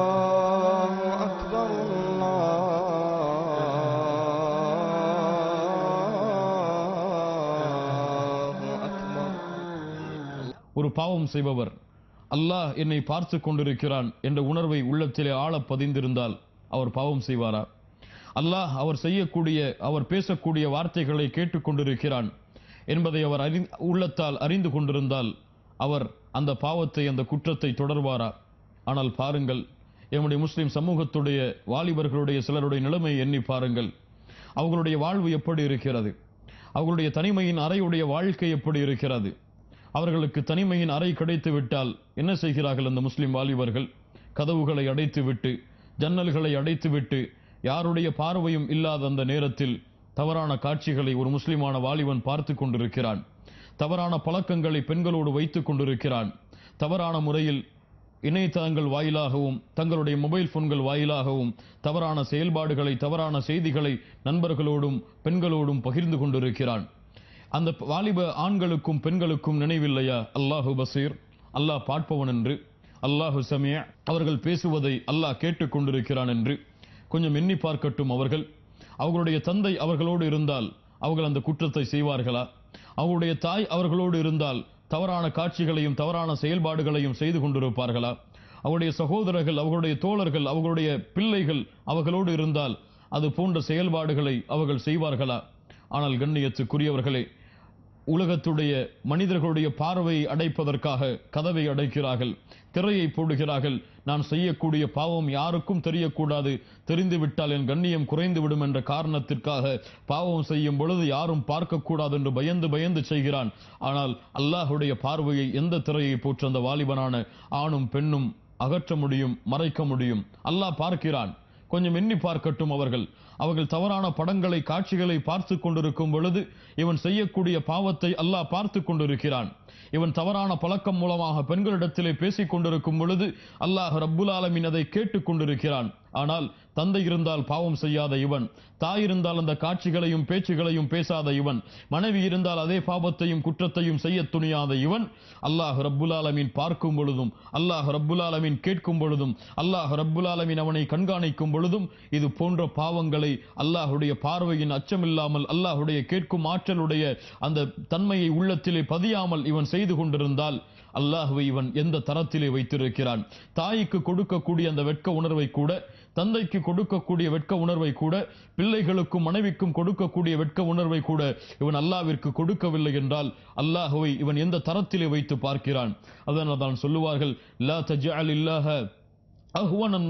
الله أكبر الله أكبر ஒரு பாவம் செய்பவர் அல்லாஹ் என்னை பார்த்து கொண்டிருக்கிறான் என்ற உணர்வை உள்ளத்திலே ஆழ பதிந்திருந்தால் அவர் பாவம் செய்வாரா அல்லாஹ் அவர் செய்யக்கூடிய அவர் பேசக்கூடிய வார்த்தைகளை கேட்டுக்கொண்டிருக்கிறான் என்பதை அவர் அறி உள்ளத்தால் அறிந்து கொண்டிருந்தால் அவர் அந்த பாவத்தை அந்த குற்றத்தை தொடர்வாரா? ஆனால் பாருங்கள் எம்முடைய முஸ்லீம் சமூகத்துடைய வாலிபர்களுடைய சிலருடைய நிலைமையை எண்ணி பாருங்கள். அவர்களுடைய வாழ்வு எப்படி இருக்கிறது? அவர்களுடைய தனிமையின் அறையுடைய வாழ்க்கை எப்படி இருக்கிறது? அவர்களுக்கு தனிமையின் அறை கிடைத்து விட்டால் என்ன செய்கிறார்கள் அந்த முஸ்லிம் வாலிபர்கள்? கதவுகளை அடைத்து விட்டு ஜன்னல்களை அடைத்து விட்டு யாருடைய பார்வையும் இல்லாத அந்த நேரத்தில் தவறான காட்சிகளை ஒரு முஸ்லிமான வாலிபன் பார்த்து கொண்டிருக்கிறான். தவறான பழக்கங்களை பெண்களோடு வைத்துக் கொண்டிருக்கிறான். தவறான முறையில் இணையதளங்கள் வாயிலாகவும் தங்களுடைய மொபைல் போன்கள் வாயிலாகவும் தவறான செயல்பாடுகளை தவறான செய்திகளை நண்பர்களோடும் பெண்களோடும் பகிர்ந்து கொண்டிருக்கிறான். அந்த வாலிப ஆண்களுக்கும் பெண்களுக்கும் நினைவில்லையா? அல்லாஹு பசீர். அல்லாஹ் பார்ப்பவன் என்று அல்லாஹு சமிய அவர்கள் பேசுவதை அல்லாஹ் கேட்டுக் கொண்டிருக்கிறான் என்று. கொஞ்சம் எண்ணி பார்க்கட்டும் அவர்கள். அவர்களுடைய தந்தை அவர்களோடு இருந்தால் அவர்கள் அந்த குற்றத்தை செய்வார்களா? அவருடைய தாய் அவர்களோடு இருந்தால் தவறான காட்சிகளையும் தவறான செயல்பாடுகளையும் செய்து கொண்டிருப்பார்களா? அவருடைய சகோதரர்கள் அவர்களுடைய தோழர்கள் அவர்களுடைய பிள்ளைகள் அவர்களோடு இருந்தால் அது போன்ற செயல்பாடுகளை அவர்கள் செய்வார்களா? ஆனால் கண்ணியத்துக்குரியவர்களே உலகத்துடைய மனிதர்களுடைய பார்வையை அடைப்பதற்காக கதவை அடைக்கிறார்கள். திரையை போடுகிறார்கள். நான் செய்யக்கூடிய பாவம் யாருக்கும் தெரியக்கூடாது. தெரிந்துவிட்டால் என் கண்ணியம் குறைந்துவிடும் என்ற காரணத்திற்காக பாவம் செய்யும் பொழுது யாரும் பார்க்கக்கூடாது என்று பயந்து பயந்து செய்கிறான். ஆனால் அல்லாஹுடைய பார்வையை எந்த திரையை போற்று அந்த வாலிபனான ஆணும் பெண்ணும் அகற்ற முடியும் மறைக்க முடியும்? அல்லாஹ் பார்க்கிறான். கொஞ்சம் எண்ணி பார்க்கட்டும் அவர்கள். அவர்கள் தவறான படங்களை காட்சிகளை பார்த்து கொண்டிருக்கும் பொழுது இவன் செய்யக்கூடிய பாவத்தை அல்லாஹ் பார்த்து கொண்டிருக்கிறான். இவன் தவறான பழக்கம் மூலமாக பெண்களிடத்திலே பேசிக் கொண்டிருக்கும் பொழுது அல்லாஹ் ரப்புல் ஆலமின் அதை கேட்டுக் கொண்டிருக்கிறான். ஆனால் தந்தை இருந்தால் பாவம் செய்யாத இவன். தாய் இருந்தால் அந்த காட்சிகளையும் பேச்சுகளையும் பேசாத இவன். மனைவி இருந்தால் அதே பாவத்தையும் குற்றத்தையும் செய்ய துணியாத இவன். அல்லாஹ் ரப்புல் பார்க்கும் பொழுதும் அல்லாஹ் ரப்புல் கேட்கும் பொழுதும் அல்லாஹ் ரப்புல் அவனை கண்காணிக்கும் பொழுதும் இது போன்ற பாவங்களை அல்லாஹுடைய பார்வையின் அச்சமில்லாமல் அல்லாஹுடைய கேட்கும் ஆற்றலுடைய அந்த தன்மையை உள்ளத்திலே பதியாமல் இவன் செய்து கொண்டிருந்தால் அல்லாஹுவை இவன் எந்த தரத்திலே வைத்திருக்கிறான்? தாய்க்கு கொடுக்கக்கூடிய அந்த வெட்க உணர்வை கூட தந்தைக்கு கொடுக்கக்கூடிய வெட்க உணர்வை கூட பிள்ளைகளுக்கும் மனைவிக்கும் கொடுக்கக்கூடிய வெட்க உணர்வை கூட இவன் அல்லாவிற்கு கொடுக்கவில்லை என்றால் அல்லாஹுவை இவன் எந்த தரத்திலே வைத்து பார்க்கிறான்? அதனால் தான் சொல்லுவார்கள் லா தஜ்அல் இல்லாஹ அஹ்வனன்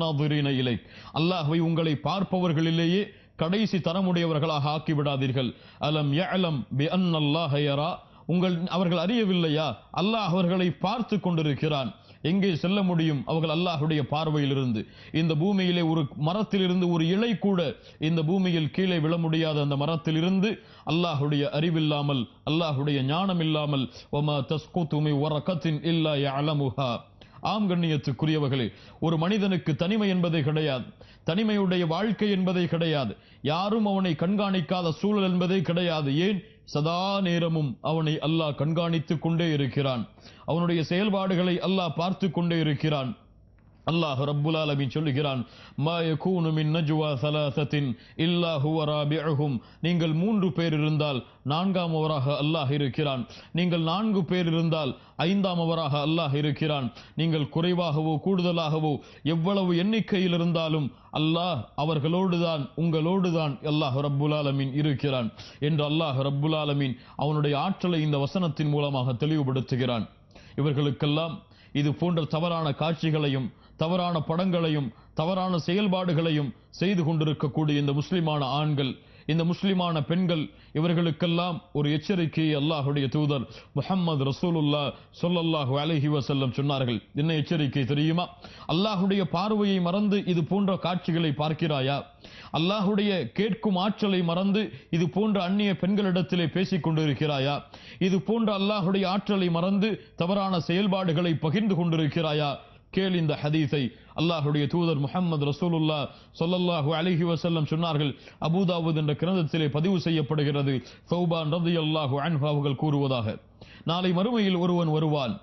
இலை அல்லாஹுவை உங்களை பார்ப்பவர்களிலேயே கடைசி தரமுடையவர்களாக ஆக்கிவிடாதீர்கள். அலம் யஅலம் பி அன்னல்லாஹ யரா உங்கள் அவர்கள் அறியவில்லையா? அல்லாஹ் அவர்களை பார்த்து கொண்டிருக்கிறான். எங்கே செல்ல முடியும்? அவர்கள் அல்லாஹுடைய பார்வையிலிருந்து. இந்த பூமியிலே ஒரு மரத்திலிருந்து ஒரு இலை கூட இந்த பூமியில் கீழே விழ முடியாத அந்த மரத்திலிருந்து அல்லாஹுடைய அறிவில்லாமல் அல்லாஹுடைய ஞானம் இல்லாமல் ஒமா தஸ்கூத்துமை வரக்கத்தின் இல்லா அலமுஹா ஆம் கண்ணியத்துக்குரியவர்களே ஒரு மனிதனுக்கு தனிமை என்பதே கிடையாது. தனிமையுடைய வாழ்க்கை என்பதே கிடையாது. யாரும் அவனை கண்காணிக்காத சூழல் என்பதே கிடையாது. ஏன்? சதா நேரமும் அவனை அல்லாஹ் கண்காணித்துக் கொண்டே இருக்கிறான். அவனுடைய செயல்பாடுகளை அல்லாஹ் பார்த்து கொண்டே இருக்கிறான். அல்லாஹ் ரப்புல் அலமின் சொல்லுகிறான் மா யகூனு மின் நஜ்வா ஸலாஸத்தின் இல்லா ஹுவ ராபிஉஹும் நீங்கள் மூன்று பேர் இருந்தால் நான்காம் அவராக அல்லாஹ் இருக்கிறான். நீங்கள் நான்கு பேர் இருந்தால் ஐந்தாம் அவராக அல்லாஹ் இருக்கிறான். நீங்கள் குறைவாகவோ கூடுதலாகவோ எவ்வளவு எண்ணிக்கையில் இருந்தாலும் அல்லாஹ் அவர்களோடு தான் உங்களோடு தான் அல்லாஹ் ரப்புல் ஆலமீன் இருக்கிறான் என்று அல்லாஹ் ரப்புல் ஆலமீன் அவனுடைய ஆற்றலை இந்த வசனத்தின் மூலமாக தெளிவுபடுத்துகிறான். இவர்களுக்கெல்லாம் இது போன்ற தவறான காட்சிகளையும் தவறான படங்களையும் தவறான செயல்பாடுகளையும் செய்து கொண்டிருக்கக்கூடிய இந்த முஸ்லிமான ஆண்கள் இந்த முஸ்லிமான பெண்கள் இவர்களுக்கெல்லாம் ஒரு எச்சரிக்கையை அல்லாஹுடைய தூதர் முஹம்மது ரசூலுல்லா சொல்லல்லாஹு அலஹி வசல்லம் சொன்னார்கள். என்ன எச்சரிக்கை தெரியுமா? அல்லாஹுடைய பார்வையை மறந்து இது போன்ற காட்சிகளை பார்க்கிறாயா? அல்லாஹுடைய கேட்கும் ஆற்றலை மறந்து இது போன்ற அந்நிய பெண்களிடத்திலே பேசிக் கொண்டிருக்கிறாயா? இது போன்ற அல்லாஹுடைய ஆற்றலை மறந்து தவறான செயல்பாடுகளை பகிர்ந்து கொண்டிருக்கிறாயா? கேள் இந்த ஹதீஸை. அல்லாஹுடைய தூதர் முகமது ரசூலுல்லா சொல்லல்லாஹு அலைஹி வசல்லம் சொன்னார்கள் அபுதாவுத் என்ற கிரந்தத்திலே பதிவு செய்யப்படுகிறது. சௌபான் ரதி அல்லாஹு அன்ஹு அவர்கள் கூறுவதாக நாளை மறுமையில் ஒருவன் வருவான்.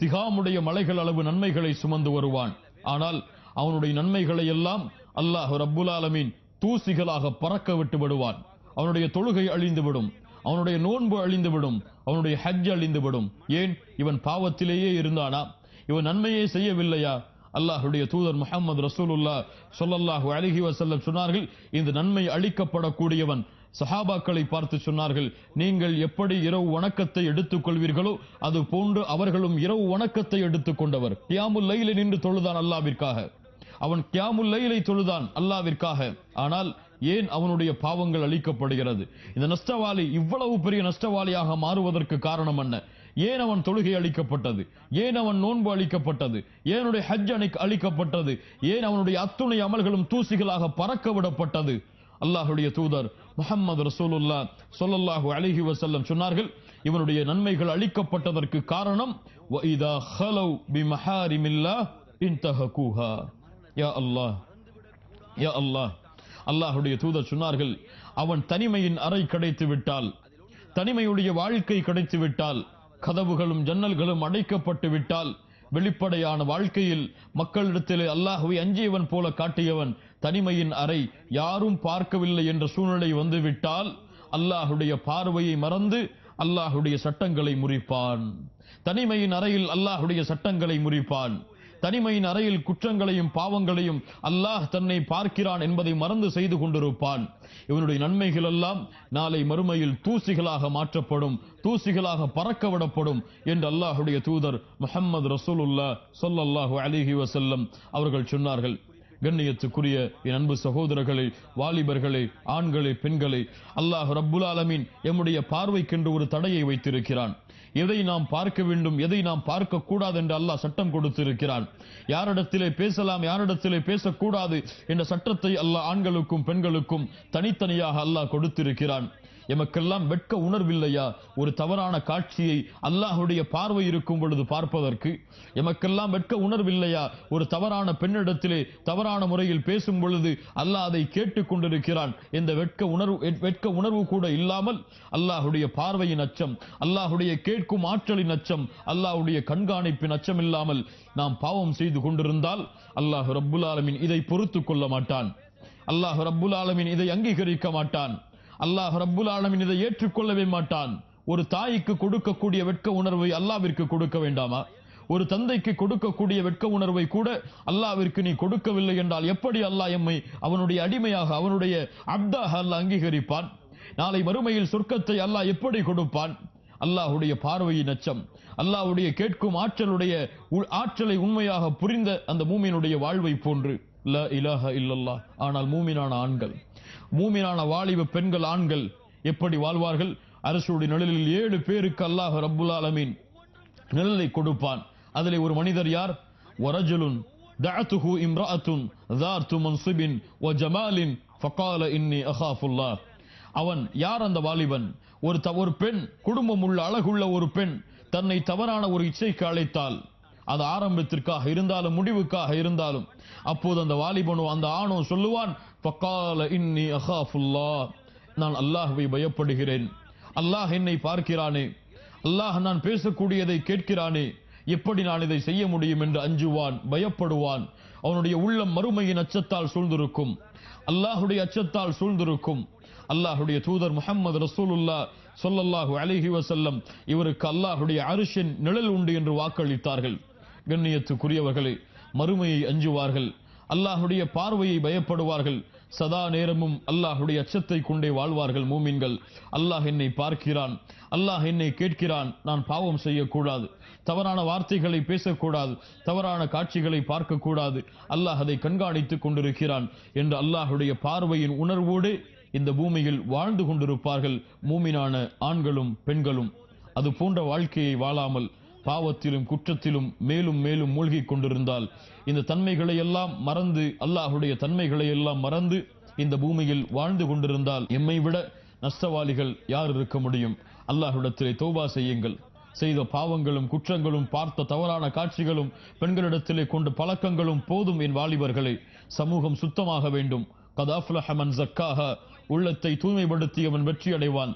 திகாமுடைய மலைகள் அளவு நன்மைகளை சுமந்து வருவான். ஆனால் அவனுடைய நன்மைகளை எல்லாம் அல்லாஹ் ரப்புல் ஆலமீன் தூசிகளாக பறக்க விட்டு விடுவான். அவனுடைய தொழுகை அழிந்துவிடும் அவனுடைய நோன்பு அழிந்துவிடும் அவனுடைய ஹஜ் அழிந்துவிடும் ஏன்? இவன் பாவத்திலேயே இருந்தானா? இவன் நன்மையை செய்யவில்லையா? அல்லாஹுடைய தூதர் முகமது ரசூலுல்லா சொல்லல்லாஹு அழகி வசல்லம் சொன்னார்கள் இந்த நன்மை அளிக்கப்படக்கூடியவன். சஹாபாக்களை பார்த்து சொன்னார்கள் நீங்கள் எப்படி இரவு வணக்கத்தை எடுத்துக் கொள்வீர்களோ அது போன்று அவர்களும் இரவு வணக்கத்தை எடுத்துக் கொண்டவர். கியாமுல் லைல நின்று தொழுதான் அல்லாவிற்காக அவன் கியாமுல் லைலை தொழுதான் அல்லாவிற்காக ஆனால் ஏன் அவனுடைய பாவங்கள் அளிக்கப்படுகிறது இந்த நஷ்டவாளி இவ்வளவு பெரிய நஷ்டவாளியாக மாறுவதற்கு காரணம் என்ன? ஏன் அவன் தொழுகை அளிக்கப்பட்டது? ஏன் அவன் நோன்பு அளிக்கப்பட்டது? ஏனுடைய ஹஜ் அணி அளிக்கப்பட்டது? ஏன் அவனுடைய அத்துணை அமல்களும் தூசிகளாக பறக்க விடப்பட்டது அல்லாஹுடைய தூதர் முகமது ரசூலுல்லா சொல்லல்லாஹு அலிஹி வசல்லம் சொன்னார்கள் இவனுடைய நன்மைகள் அளிக்கப்பட்டதற்கு காரணம் வைதஹலோ வி மஹாரிமில்லா இன்தஹ குஹா யா அல்லாஹ் யா அல்லாஹ். அல்லாஹுடைய தூதர் சொன்னார்கள் அவன் தனிமையின் அறை கிடைத்து விட்டால் தனிமையுடைய வாழ்க்கை கிடைத்து விட்டால் கதவுகளும் ஜன்னல்களும் அடைக்கப்பட்டு விட்டால் வெளிப்படையான வாழ்க்கையில் மக்களிடத்திலே அல்லாஹுவை அஞ்சியவன் போல காட்டியவன் தனிமையின் அறை யாரும் பார்க்கவில்லை என்ற சூழ்நிலை வந்துவிட்டால் அல்லாஹுடைய பார்வையை மறந்து அல்லாஹுடைய சட்டங்களை முறிப்பான். தனிமையின் அறையில் அல்லாஹுடைய சட்டங்களை முறிப்பான். தனிமையின் அறையில் குற்றங்களையும் பாவங்களையும் அல்லாஹ் தன்னை பார்க்கிறான் என்பதை மறந்து செய்து கொண்டிருப்பான். இவனுடைய நன்மைகள் எல்லாம் நாளை மறுமையில் தூசிகளாக மாற்றப்படும் தூசிகளாக பறக்க விடப்படும் என்று அல்லாஹுடைய தூதர் முஹம்மது ரசூலுல்லா சொல்லல்லாஹு அலிஹி வசல்லம் அவர்கள் சொன்னார்கள். கண்ணியத்துக்குரிய என் அன்பு சகோதரர்களே வாலிபர்களே ஆண்களே பெண்களே அல்லாஹ் ரப்புல் ஆலமீன் எம்முடைய பார்வைக்கென்று ஒரு தடையை வைத்திருக்கிறான். எதை நாம் பார்க்க வேண்டும் எதை நாம் பார்க்க கூடாது என்று அல்லாஹ் சட்டம் கொடுத்திருக்கிறான். யாரிடத்திலே பேசலாம் யாரிடத்திலே பேசக்கூடாது என்ற சட்டத்தை அல்லாஹ் ஆண்களுக்கும் பெண்களுக்கும் தனித்தனியாக அல்லாஹ் கொடுத்திருக்கிறான். எமக்கெல்லாம் வெட்க உணர்வில்லையா? ஒரு தவறான காட்சியை அல்லாஹுடைய பார்வை இருக்கும் பொழுது பார்ப்பதற்கு எமக்கெல்லாம் வெட்க உணர்வில்லையா? ஒரு தவறான பெண்ணிடத்திலே தவறான முறையில் பேசும் பொழுது அல்லாஹ் அதை கேட்டுக் கொண்டிருக்கிறான். இந்த வெட்க உணர்வு வெட்க உணர்வு கூட இல்லாமல் அல்லாஹுடைய பார்வையின் அச்சம் அல்லாஹுடைய கேட்கும் ஆற்றலின் அச்சம் அல்லாஹுடைய கண்காணிப்பின் அச்சம் இல்லாமல் நாம் பாவம் செய்து கொண்டிருந்தால் அல்லாஹ் ரப்புல் ஆலமின் இதை பொறுத்து கொள்ள மாட்டான். அல்லாஹ் ரப்புல் ஆலமின் இதை அங்கீகரிக்க மாட்டான். அல்லாஹ் ரப்புல் ஆலமின் இதை ஏற்றுக்கொள்ளவே மாட்டான். ஒரு தாய்க்கு கொடுக்கக்கூடிய வெட்க உணர்வை அல்லாவிற்கு கொடுக்க வேண்டாமா? ஒரு தந்தைக்கு கொடுக்கக்கூடிய வெட்க உணர்வை கூட அல்லாவிற்கு நீ கொடுக்கவில்லை என்றால் எப்படி அல்லாஹ் எம்மை அவனுடைய அடிமையாக அவனுடைய அப்தாக அல்லாஹ் அங்கீகரிப்பான்? நாளை மறுமையில் சொர்க்கத்தை அல்லாஹ் எப்படி கொடுப்பான்? அல்லாஹுடைய பார்வையின் அச்சம் அல்லாஹ்வுடைய கேட்கும் ஆற்றலுடைய ஆற்றலை உண்மையாக புரிந்த அந்த மூமியினுடைய வாழ்வை போன்று. ல இலாஹ இல்லல்லா ஆனால் மூமினான ஆண்கள் மூமினான வாலிப பெண்கள் ஆண்கள் எப்படி வாழ்வார்கள் அரசுடைய நிழலில் ஏழு பேருக்கு அல்லாஹ் ரப்புல் ஆலமீன் நிழலை கொடுப்பான் அதிலே ஒரு மனிதர் யார் வரஜுலுன் دعته امرأة ذات منصب وجمال فقال إني أخاف الله அவன் யார் அந்த வாலிபன் ஒரு த- ஒரு பெண் குடும்பம் உள்ள அழகுள்ள ஒரு பெண் தன்னை தவறான ஒரு இச்சைக்கு அழைத்தால் அது ஆரம்பத்திற்காக இருந்தாலும் முடிவுக்காக இருந்தாலும் அப்போது அந்த வாலிபனோ அந்த ஆணோ சொல்லுவான் பக்கால இன்னி அஹாஃபுல்லா நான் அல்லாஹுவை பயப்படுகிறேன். அல்லாஹ் என்னை பார்க்கிறானே. அல்லாஹ் நான் பேசக்கூடியதை கேட்கிறானே. எப்படி நான் இதை செய்ய முடியும்? என்று அஞ்சுவான் பயப்படுவான். அவனுடைய உள்ளம் மறுமையின் அச்சத்தால் சூழ்ந்திருக்கும். அல்லாஹுடைய அச்சத்தால் சூழ்ந்திருக்கும். அல்லாஹுடைய தூதர் முஹம்மது ரசூலுல்லா சொல்லல்லாஹு அலிஹி வசல்லம் இவருக்கு அல்லாஹுடைய அரிசின் நிழல் உண்டு என்று வாக்களித்தார்கள். கண்ணியத்துக்குரியவர்களே மறுமையை அஞ்சுவார்கள். அல்லாஹுடைய பார்வையை பயப்படுவார்கள். சதா நேரமும் அல்லாஹுடைய அச்சத்தை கொண்டே வாழ்வார்கள் மூமின்கள். அல்லாஹ் என்னை பார்க்கிறான். அல்லாஹ் என்னை கேட்கிறான். நான் பாவம் செய்யக்கூடாது. தவறான வார்த்தைகளை பேசக்கூடாது. தவறான காட்சிகளை பார்க்கக்கூடாது. அல்லாஹ் அதை கண்காணித்துக் கொண்டிருக்கிறான் என்று அல்லாஹுடைய பார்வையின் உணர்வோடு இந்த பூமியில் வாழ்ந்து கொண்டிருப்பார்கள் மூமினான ஆண்களும் பெண்களும். அது போன்ற வாழ்க்கையை வாழாமல் பாவத்திலும் குற்றத்திலும் மேலும் மேலும் மூழ்கி கொண்டிருந்தால் இந்த தன்மைகளை எல்லாம் மறந்து அல்லாஹுடைய தன்மைகளை எல்லாம் மறந்து இந்த பூமியில் வாழ்ந்து கொண்டிருந்தால் எம்மை விட நஷ்டவாளிகள் யார் இருக்க முடியும்? அல்லாஹுடத்திலே தோபா செய்யுங்கள். செய்த பாவங்களும் குற்றங்களும் பார்த்த தவறான காட்சிகளும் பெண்களிடத்திலே கொண்டு பழக்கங்களும் போதும் என் வாலிபர்களை. சமூகம் சுத்தமாக வேண்டும். கதாஃபுலஹமன் ஜக்காக உள்ளத்தை தூய்மைப்படுத்தியவன் வெற்றி அடைவான்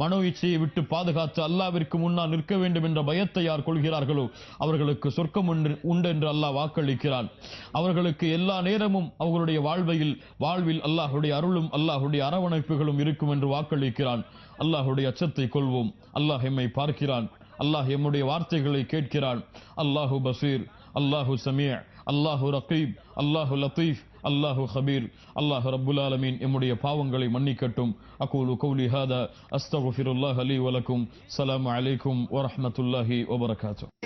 மனோ இச்சையை விட்டு பாதுகாத்து அல்லாவிற்கு முன்னால் நிற்க வேண்டும் என்ற பயத்தை யார் கொள்கிறார்களோ அவர்களுக்கு சொர்க்கம் உண்டு என்று அல்லாஹ் வாக்களிக்கிறான். அவர்களுக்கு எல்லா நேரமும் அவர்களுடைய வாழ்வையில் வாழ்வில் அல்லாஹுடைய அருளும் அல்லாஹுடைய அரவணைப்புகளும் இருக்கும் என்று வாக்களிக்கிறான். அல்லாஹுடைய அச்சத்தை கொள்வோம். அல்லாஹ் எம்மை பார்க்கிறான். அல்லாஹ் எம்முடைய வார்த்தைகளை கேட்கிறான். அல்லாஹு பசீர் அல்லாஹு சமீ அல்லாஹு ரகீப் அல்லாஹு லத்தீஃப் அல்லாஹு ஹபீர் அல்லாஹ் ரப்புல் ஆலமீன் எம்முடைய பாவங்களை மன்னிக்கட்டும் அகூலு கௌலி ஹாதா அஸ்தகுஃபிருல்லாஹ் அலி வலக்கும் ஸலாமு அலைக்கும் வரஹ்மத்துல்லாஹி வபரகாத்துஹு